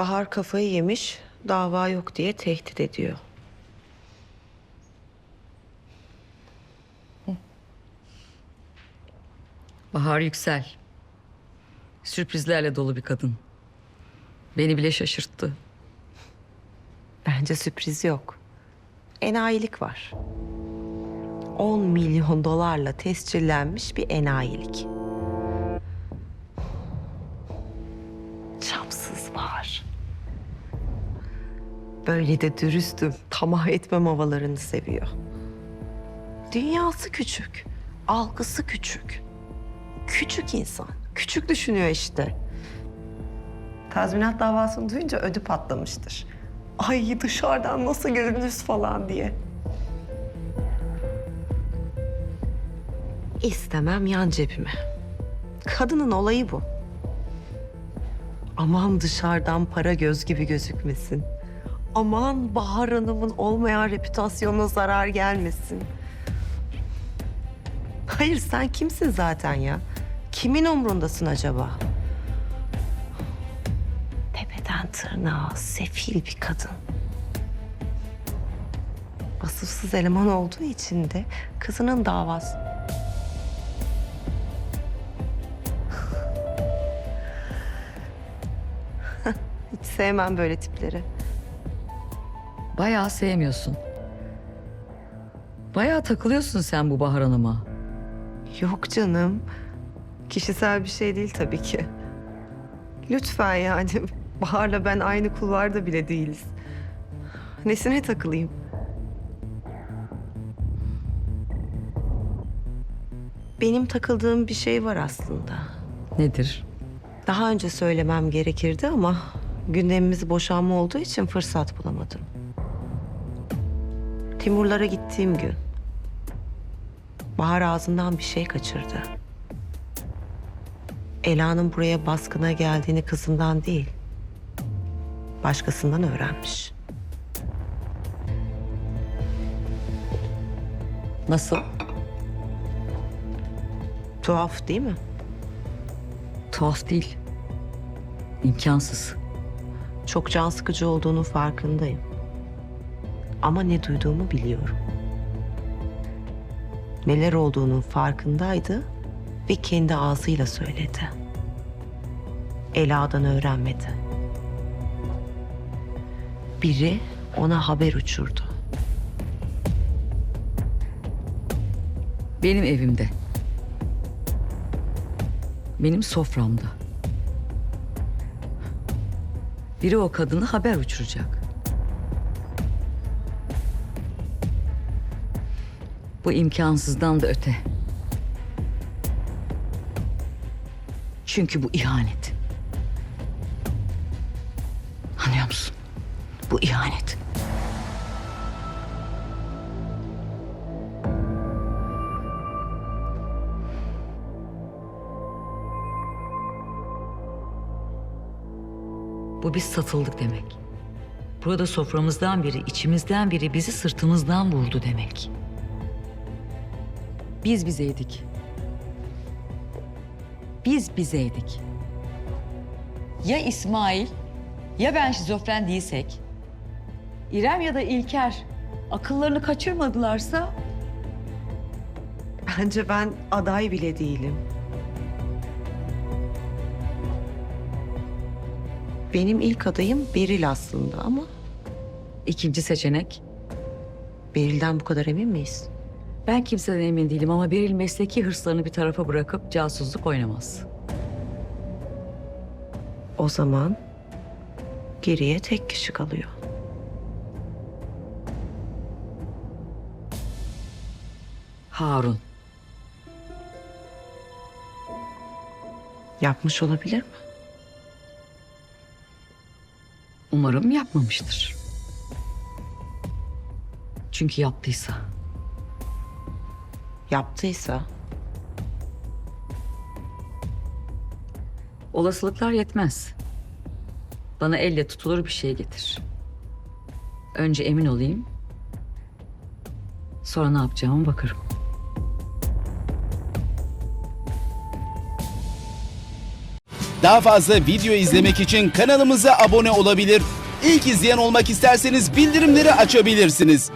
Bahar kafayı yemiş, dava yok diye tehdit ediyor. Bahar Yüksel. Sürprizlerle dolu bir kadın. Beni bile şaşırttı. Bence sürpriz yok. Enayilik var. 10 milyon dolarla tescillenmiş bir enayilik. Çapsız var. Böyle de dürüstüm, tamah etmem havalarını seviyor. Dünyası küçük, algısı küçük. Küçük insan, küçük düşünüyor işte. Tazminat davasını duyunca ödü patlamıştır. Ay dışarıdan nasıl görünürüz falan diye. İstemem yan cebime. Kadının olayı bu. Aman dışarıdan para göz gibi gözükmesin. Aman Bahar Hanım'ın olmayan reputasyonuna zarar gelmesin. Hayır sen kimsin zaten ya? Kimin umrundasın acaba? Tepeden tırnağa sefil bir kadın. Vasıfsız eleman olduğu için de kızının davası. Hiç sevmem böyle tipleri. Bayağı sevmiyorsun. Bayağı takılıyorsun sen bu Bahar Hanım'a. Yok canım. Kişisel bir şey değil tabii ki. Lütfen yani. Bahar'la ben aynı kulvarda bile değiliz. Nesine takılayım? Benim takıldığım bir şey var aslında. Nedir? Daha önce söylemem gerekirdi ama gündemimiz boşanma olduğu için fırsat bulamadım. Timurlara gittiğim gün Bahar ağzından bir şey kaçırdı. Ela'nın buraya baskına geldiğini kızından değil, başkasından öğrenmiş. Nasıl? Tuhaf değil mi? Tuhaf değil. İmkansız. Çok can sıkıcı olduğunun farkındayım. Ama ne duyduğumu biliyorum. Neler olduğunun farkındaydı ve kendi ağzıyla söyledi. Ela'dan öğrenmedi. Biri ona haber uçurdu. Benim evimde. Benim soframda. Biri o kadını haber uçuracak. Bu imkansızdan da öte. Çünkü bu ihanet. Anlıyor musun? Bu ihanet. Bu biz satıldık demek. Burada soframızdan biri, içimizden biri bizi sırtımızdan vurdu demek. Biz bizeydik. Biz bizeydik. Ya İsmail ya ben şizofren değilsek, İrem ya da İlker akıllarını kaçırmadılarsa Bence ben aday bile değilim. Benim ilk adayım Beril aslında ama ikinci seçenek Beril'den bu kadar emin miyiz? Ben kimseden emin değilim ama Beril mesleki hırslarını bir tarafa bırakıp casusluk oynamaz. O zaman geriye tek kişi kalıyor. Harun. Yapmış olabilir mi? Umarım yapmamıştır. Çünkü yaptıysa Yaptıysa olasılıklar yetmez. Bana elle tutulur bir şey getir. Önce emin olayım. Sonra ne yapacağıma bakarım. Daha fazla video izlemek için kanalımıza abone olabilir. İlk izleyen olmak isterseniz bildirimleri açabilirsiniz.